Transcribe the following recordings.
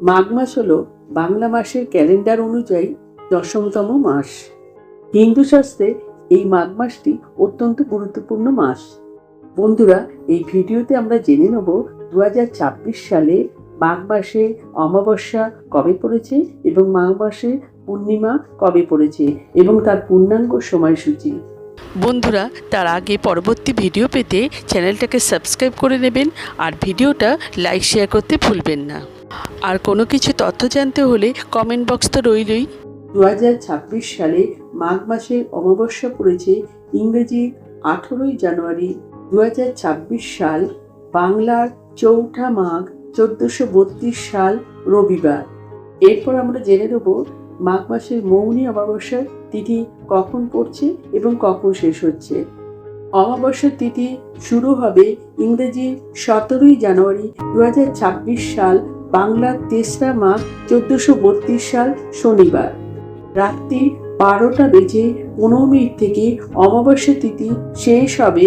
মাঘ মাস হলো বাংলা মাসের ক্যালেন্ডার অনুযায়ী দশমতম মাস। হিন্দু শাস্ত্রে এই মাঘ মাসটি অত্যন্ত গুরুত্বপূর্ণ মাস। বন্ধুরা, এই ভিডিওতে আমরা জেনে নেব দু হাজার ছাব্বিশ সালে মাঘ মাসে অমাবস্যা কবে পড়েছে এবং মাঘ মাসে পূর্ণিমা কবে পড়েছে এবং তার পূর্ণাঙ্গ সময়সূচি। বন্ধুরা, তার আগে পরবর্তী ভিডিও পেতে চ্যানেলটাকে সাবস্ক্রাইব করে নেবেন আর ভিডিওটা লাইক, শেয়ার করতে ভুলবেন না। আর কোনো কিছু তথ্য জানতে হলে কমেন্ট বক্স তো রইলই। দুহাজার ছাব্বিশ সালে মাঘ মাসে অমাবস্যা পড়েছে ইংরেজি আঠেরোই জানুয়ারি। দুহাজার ছাব্বিশ সাল বাংলার চৌঠা মাঘ চোদ্দশো সাল রবিবার। এরপর আমরা জেনে নেব মাঘ মাসের মৌনী অমাবস্যার তিথি কখন পড়ছে এবং কখন শেষ হচ্ছে। অমাবস্যার তিথি শুরু হবে ইংরেজি সতেরোই জানুয়ারি। দু হাজার ছাব্বিশ সাল বাংলার তেসরা মাঘ চোদ্দশো বত্রিশ সাল শনিবার। রাত্রি বারোটা বেজে পনেরো মিনিট থেকে অমাবস্যা তিথি শেষ হবে।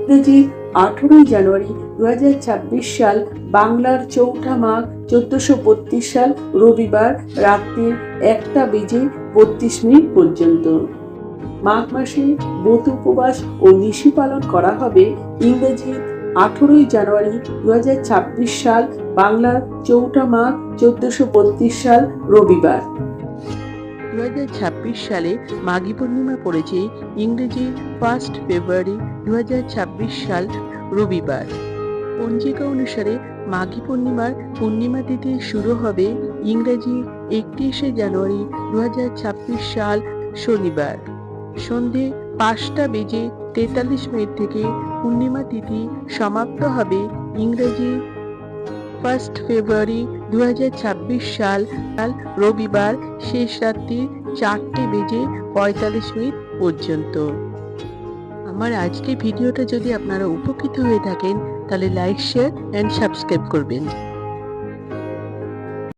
ইংরেজি আঠেরোই জানুয়ারি দু হাজার ছাব্বিশ সাল বাংলার চৌঠা মাঘ চোদ্দশো বত্রিশ সাল রবিবার রাত্রির একটা বেজে বত্রিশ মিনিট পর্যন্ত। মাঘ মাসে ব্রত উপবাস ও নিশি পালন করা হবে ইংরেজি আঠেরোই জানুয়ারি দু সাল, বাংলার চৌঠা মাঘ চোদ্দশো সাল, রবিবার। দু সালে মাঘী পূর্ণিমা পড়েছে ইংরেজি ফার্স্ট ফেব্রুয়ারি দু সাল, রবিবার। পঞ্জিকা অনুসারে মাঘী পূর্ণিমার পূর্ণিমা তিথি শুরু হবে ইংরেজি একত্রিশে জানুয়ারি দু হাজার ছাব্বিশ সাল, শনিবার। সন্ধে পাঁচটা বেজে তেতাল্লিশ মিনিট থেকে পূর্ণিমা তিথি সমাপ্ত হবে ইংরেজি ফার্স্ট ফেব্রুয়ারি দু সাল রবিবার শেষ রাত্রি চারটে বেজে পঁয়তাল্লিশ মিনিট পর্যন্ত। আমার আজকে ভিডিওটা যদি আপনারা উপকৃত হয়ে থাকেন, তাহলে লাইক শেয়ার অ্যান্ড সাবস্ক্রাইব করবেন।